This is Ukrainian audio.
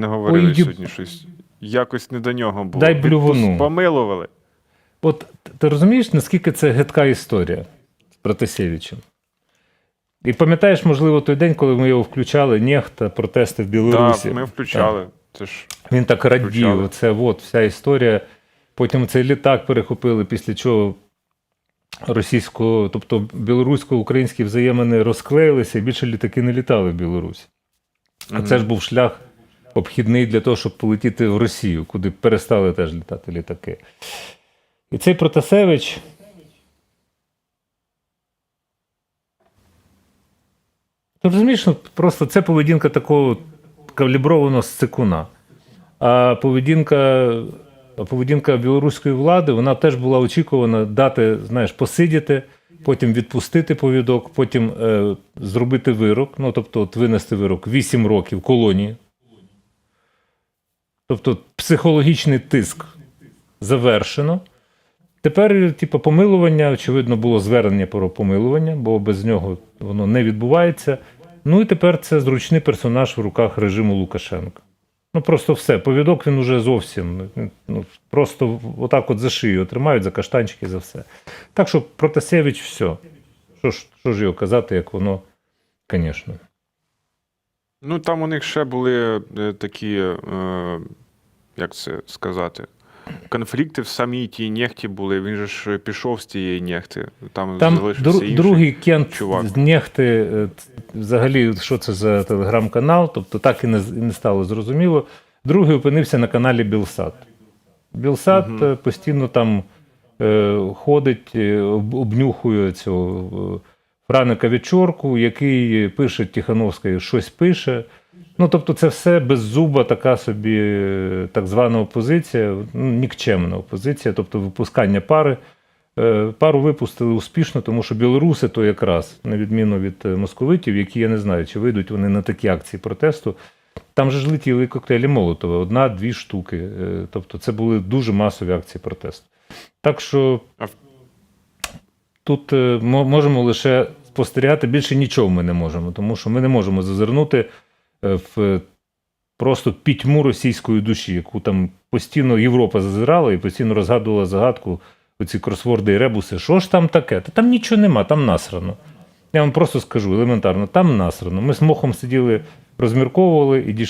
Не говорили Ой, сьогодні щось. Якось не до нього було. Дай блювону. Помилували. От ти розумієш, наскільки це гидка історія з Протасєвичем? І пам'ятаєш, можливо, той день, коли ми його включали, Нехта, протести в Білорусі. Так, ми включали. Це ж Він так радів, оце от вся історія. Потім цей літак перехопили, після чого російсько, тобто білорусько-українські взаємини розклеїлися, і більше літаки не літали в Білорусь. А Мгм. це ж був шлях обхідний для того, щоб полетіти в Росію, куди перестали теж літати літаки. І цей Протасевич. Ти розумієш, ну, просто це поведінка такого каліброваного сцикуна. А поведінка, поведінка білоруської влади вона теж була очікувана дати, знаєш, посидіти, потім відпустити повідок, потім е, зробити вирок, ну тобто от винести вирок 8 років колонії. Тобто психологічний тиск завершено. Тепер, типу, помилування, очевидно, було звернення про помилування, бо без нього воно не відбувається. Ну і тепер це зручний персонаж в руках режиму Лукашенка. Ну просто все. Повідок він уже зовсім ну, просто отак от за шию тримають, за каштанчики, за все. Так що Протасевич все. Що ж, що ж його казати, як воно, звісно. Ну, там у них ще були е, такі, е, як це сказати, конфлікти в самій тій нехті були. Він же ж пішов з тієї нехти. Там, Там залишився дру, інший. другий Кент чувак. з Нехти, е, взагалі, що це за телеграм-канал, тобто так і не, і не стало зрозуміло. Другий опинився на каналі. Білсат Мгм. е, постійно там е, ходить, е, об- обнюхує цього Франика Вечорку, який пише Тихановська, щось пише. Ну, тобто, це все беззуба, така собі е, так звана опозиція, ну, нікчемна опозиція, тобто випускання пари. Е, Пару випустили успішно, тому що білоруси то якраз, на відміну від е, московитів, які я не знаю, чи вийдуть вони на такі акції протесту. Там же ж летіли коктейлі Молотова, одна-дві штуки. Тобто це були дуже масові акції протесту. Так що тут можемо лише спостерігати, більше нічого ми не можемо, тому що ми не можемо зазирнути в просто пітьму російської душі, яку там постійно Європа зазирала і постійно розгадувала загадку оці кросворди і ребуси. Що ж там таке? Та там нічого нема, там насрано. Я вам просто скажу елементарно, там насрано. Ми з мохом сиділи, розмірковували і дійшли.